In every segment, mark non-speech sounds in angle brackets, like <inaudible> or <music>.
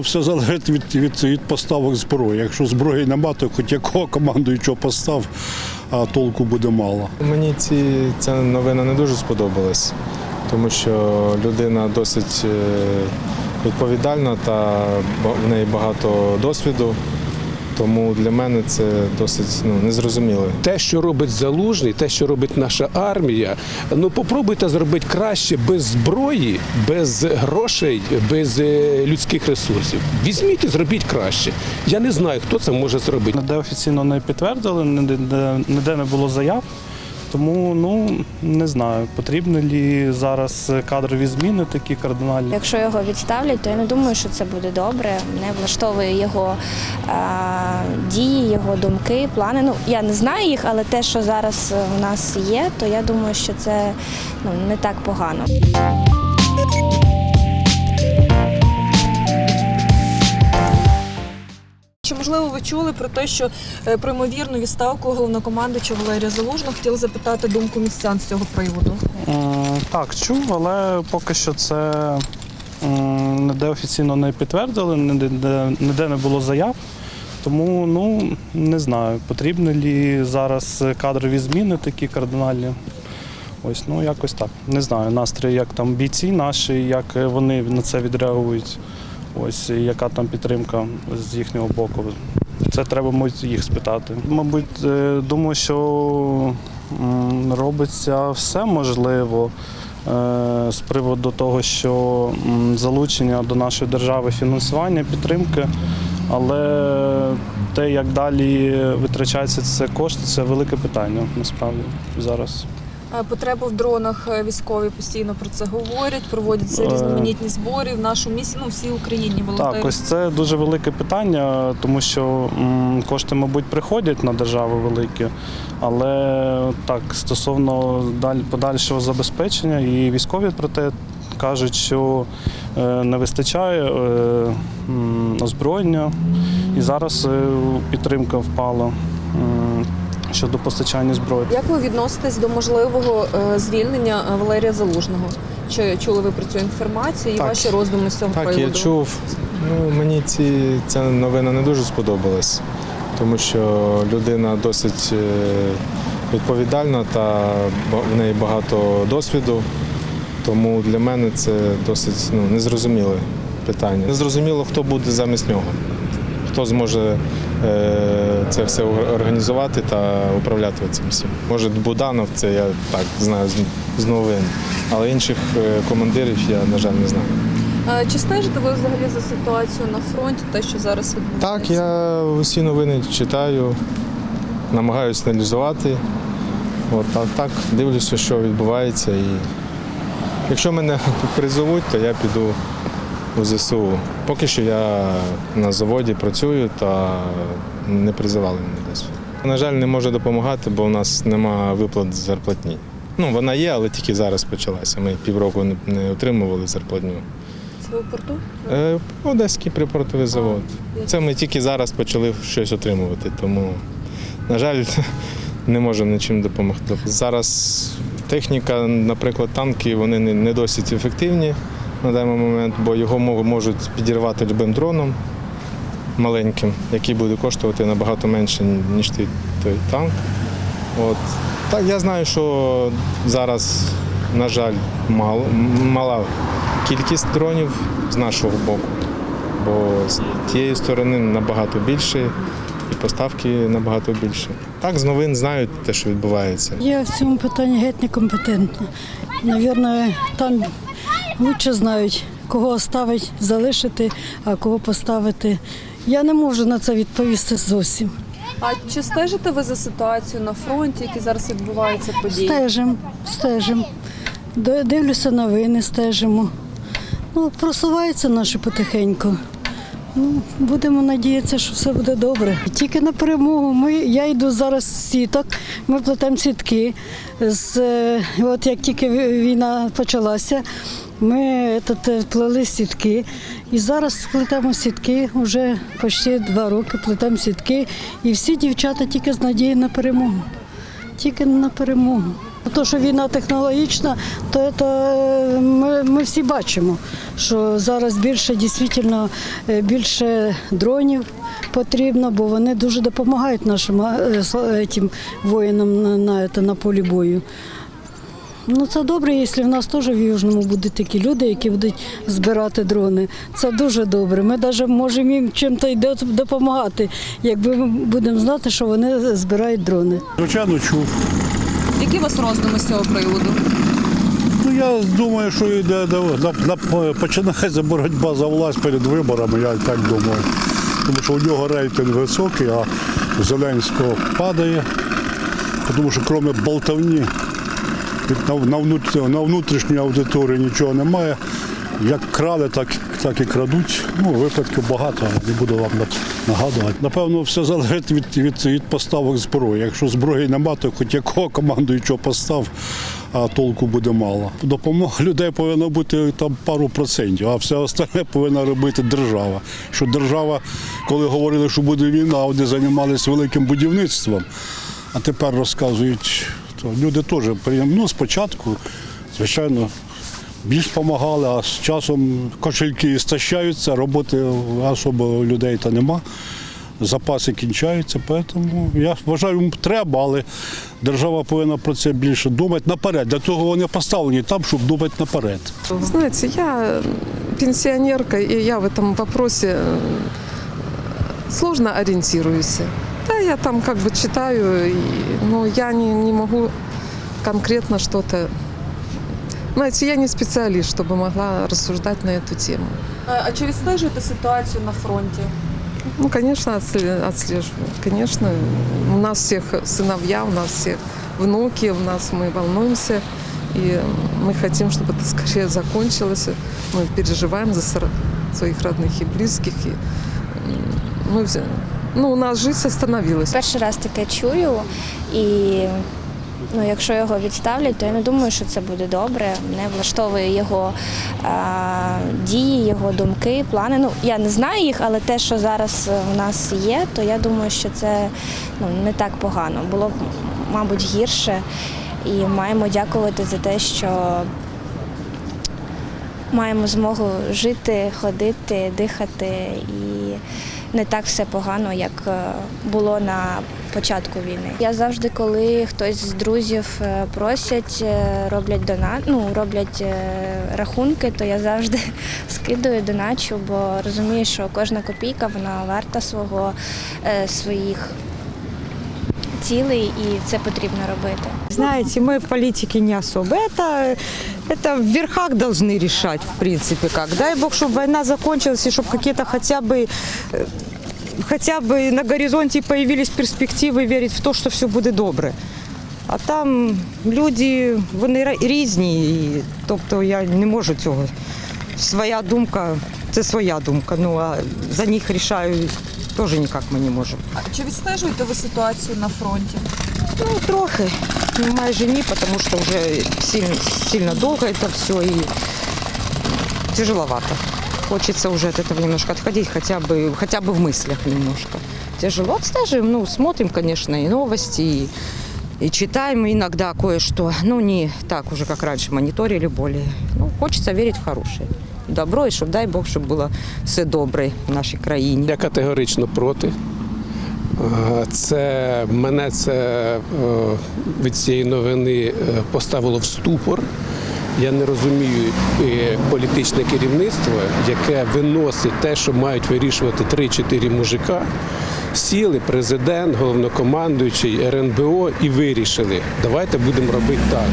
Все залежить від, від, від поставок зброї. Якщо зброї нема, то хоч якого командуючого постав, а толку буде мало. Мені ці, ця новина не дуже сподобалась, тому що людина досить е, відповідальна та в неї багато досвіду. Тому для мене це досить ну, незрозуміло. те, що робить залужний, те, що робить наша армія. Ну попробуйте зробити краще без зброї, без грошей, без е, людських ресурсів. Візьміть і зробіть краще. Я не знаю, хто це може зробити. Ніде офіційно не підтвердили, ніде не було заяв. Тому ну не знаю, потрібні лі зараз кадрові зміни такі кардинальні. Якщо його відставлять, то я не думаю, що це буде добре. Не влаштовує його а, дії, його думки, плани. Ну я не знаю їх, але те, що зараз у нас є, то я думаю, що це ну не так погано. Можливо ви чули про те, що е, про ймовірну відставку головнокомандуючого Валерія Залужного хотіли запитати думку містян з цього приводу? Так, чув, але поки що це ніде офіційно не підтвердили, ніде не було заяв. Тому ну не знаю, потрібні лі зараз кадрові зміни такі кардинальні. Ось, ну якось так. Не знаю, настрій, як там бійці наші, як вони на це відреагують. Ось яка там підтримка з їхнього боку. Це треба мабуть, їх спитати. Мабуть, е, думаю, що робиться все можливо е, з приводу того, що залучення до нашої держави фінансування, підтримки, але те, як далі витрачаються це кошти, це велике питання насправді зараз. Е, Потреба в дронах е, військові постійно про це говорять, проводяться Е. різноманітні збори в нашому місті, ну всій Україні волонтери. Так, ось це дуже велике питання, тому що кошти, мабуть, приходять на державу великі, але так, стосовно даль- подальшого забезпечення, і військові про те кажуть, що не вистачає озброєння, і зараз підтримка впала щодо постачання зброї. Як ви відноситесь до можливого е, звільнення е, Валерія Залужного? Чи чули ви про цю інформацію і Так. ваші роздуми з цього Так, приводу? я чув. Ну, мені ці, ця новина не дуже сподобалась, тому що людина досить е, відповідальна та в неї багато досвіду. Тому для мене це досить ну, незрозуміле питання. Незрозуміло, хто буде замість нього, хто зможе це все організувати та управляти цим всім. Може, Буданов, це я так знаю з- новин, але інших е, командирів я, на жаль, не знаю. Е, Чи стежите ви взагалі за ситуацією на фронті, те, що зараз відбувається? Так, я усі новини читаю, намагаюся аналізувати. От, а так дивлюся, що відбувається. І якщо мене <laughs> призовуть, то я піду у ЗСУ. Поки що я на заводі працюю та не призивали мене десь. На жаль, не можу допомагати, бо у нас нема виплат зарплатні. Ну, вона є, але тільки зараз почалася. Ми півроку не, отримували зарплатню. Це у порту? Е, Одеський припортовий завод. А, Це ми тільки зараз почали щось отримувати, тому, на жаль, <laughs> не можемо нічим допомогти. Зараз техніка, наприклад, танки, вони не досить ефективні на даний момент, бо його можуть підірвати любим дроном маленьким, який буде коштувати набагато менше, ніж той, той танк. От. Так, я знаю, що зараз, на жаль, мало, мала кількість дронів з нашого боку, бо з тієї сторони набагато більше і поставки набагато більше. Так, з новин знають те, що відбувається. Я в цьому питанні геть некомпетентна. Навірно, там краще знають, кого ставити, залишити, а кого поставити. Я не можу на це відповісти зовсім. А чи стежите ви за ситуацією на фронті, які зараз відбуваються події? Стежимо, стежимо. Дивлюся новини, стежимо. Ну, просуваються наші потихеньку. Ну, будемо надіятися, що все буде добре. Тільки на перемогу. Ми, я йду зараз з сіток, ми плетемо сітки. З, е, от як тільки війна почалася, ми тут, е, плели сітки. І зараз плетемо сітки, вже почти два роки плетемо сітки. І всі дівчата тільки з надією на перемогу. Тільки на перемогу. то, що війна технологічна, то це ми, ми всі бачимо, що зараз більше дійсно е, більше дронів потрібно, бо вони дуже допомагають нашим е, воїнам на, на, на полі бою. Ну це добре, якщо в нас теж в Южному будуть такі люди, які будуть збирати дрони. Це дуже добре. Ми навіть можемо їм чим-то й допомагати, якби ми будемо знати, що вони збирають дрони. Звичайно, чув. Які у вас роздуми з цього приводу? Ну я думаю, що йде до- на, на, починається боротьба за власть перед виборами, я так думаю. Тому що у нього рейтинг високий, а у Зеленського падає. Тому що крім болтовні на, на, внут- на внутрішній аудиторії нічого немає. Як крали, так, так і крадуть. Ну, випадків багато, не буду вам нагадувати. Напевно, все залежить від, від, від поставок зброї. Якщо зброї немає, то хоч якого командуючого постав, а толку буде мало. Допомога людей повинна бути там пару процентів, а все остальне повинна робити держава. Що держава, коли говорили, що буде війна, вони займалися великим будівництвом, а тепер розказують, люди теж ну, спочатку, звичайно. Більш допомагали, а з часом кошельки стащаються, роботи особо людей та нема. Запаси кінчаються, тому я вважаю, треба, але держава повинна про це більше думати наперед. Для того вони поставлені там, щоб думати наперед. Знаете, я пенсионерка, и я в этом вопросе э, сложно ориентируюсь. Да, я там как бы читаю, и- но я не, не могу конкретно что-то... Знаете, я не специалист, чтобы могла рассуждать на эту тему. А чи відстежуєте ситуацію на фронті? Ну, конечно, отсле- отслеживаю. Конечно, у нас всех сыновья, у нас всех внуки, у нас мы волнуемся. И мы хотим, чтобы это скорее закончилось. Мы переживаем за сор- своих родных и близких. И м, мы, взя- ну, у нас жизнь остановилась. Перший раз таке чую, і ну, якщо його відставлять, то я не думаю, що це буде добре. Мене влаштовує його е, дії, його думки, плани. Ну, я не знаю їх, але те, що зараз у нас є, то я думаю, що це ну, не так погано. Було б, мабуть, гірше. І маємо дякувати за те, що маємо змогу жити, ходити, дихати і не так все погано, як е, було на початку війни. Я завжди, коли хтось з друзів е, просять, е, роблять донат, ну роблять рахунки, то я завжди <laughs> скидую, доначу, бо розумію, що кожна копійка вона варта свого своїх цілей, і це потрібно робити. Знаете, мы в политике не особо. Это, это в верхах должны решать, в принципе, как. Дай бог, чтобы война закончилась, и чтобы какие-то хотя бы э, хотя бы на горизонте появились перспективы верить в то, що все буде добре. А там люди, вони ра- різні, і, тобто я не можу цього. Своя думка, це своя думка. Ну а за них рішаю теж ніяк ми не можемо. А чи відстежуєте ви ситуацію на фронті? Ну, трохи. Ну, майже ні, тому що вже сильно, сильно довго це все і тяжеловато. Хочется уже от этого немножко отходить, хотя бы, хотя бы в мыслях немножко. Тяжело отстежим, ну, смотрим, конечно, и новости, и, и читаем иногда кое-что. Ну, не так уже, как раньше, мониторили более. Ну, хочется верить в хорошее. Добро, і щоб дай Бог, щоб було все добре в нашій країні. Я категорично проти. Е, Це мене це е, від цієї новини е, поставило в ступор. Я не розумію політичне керівництво, яке виносить те, що мають вирішувати 3-4 мужика. Сіли президент, головнокомандуючий, РНБО і вирішили, давайте будемо робити так.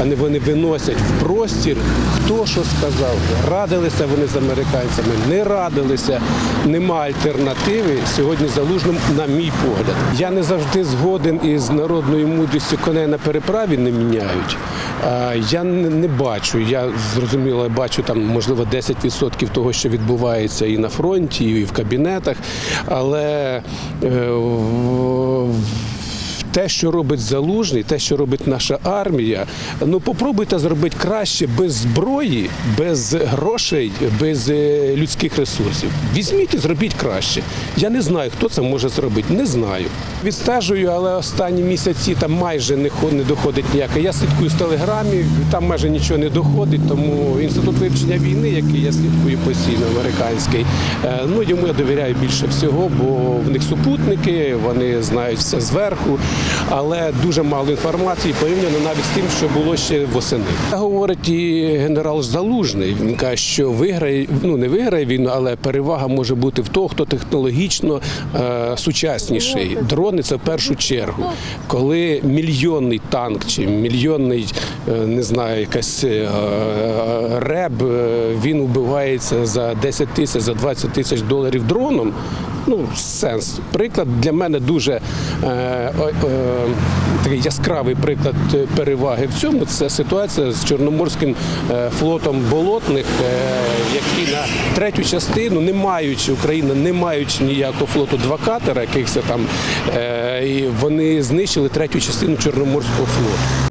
А не вони виносять в простір, хто що сказав. Радилися вони з американцями, не радилися. Нема альтернативи сьогодні залужним, на мій погляд. Я не завжди згоден із народною мудрістю коней на переправі не міняють. Я не бачу. Я зрозуміло бачу там можливо 10% того, що відбувається і на фронті, і в кабінетах. Але е, те, що робить залужний, те, що робить наша армія, ну попробуйте зробити краще без зброї, без грошей, без е, людських ресурсів. Візьміть і зробіть краще. Я не знаю, хто це може зробити. Не знаю. Відстежую, але останні місяці там майже не не доходить ніяке. Я слідкую з телеграмі, там майже нічого не доходить. Тому інститут вивчення війни, який я слідкую постійно, американський, е, ну йому я довіряю більше всього, бо в них супутники, вони знають все зверху, але дуже мало інформації порівняно навіть з тим, що було ще восени. Говорить і генерал Залужний. Він каже, що виграє, ну не виграє війну, але перевага може бути в того, хто технологічно е, сучасніший. Дрони це в першу чергу. Коли мільйонний танк чи мільйонний, е, не знаю, якась е, реб, е, він вбивається за 10 тисяч, за 20 тисяч доларів дроном. Ну, сенс. Приклад для мене дуже е, е, такий яскравий приклад переваги в цьому. Це ситуація з Чорноморським е, флотом болотних, е, який на третю частину, не маючи Україна, не маючи ніякого флоту два катера, якихось там, е, і вони знищили третю частину Чорноморського флоту.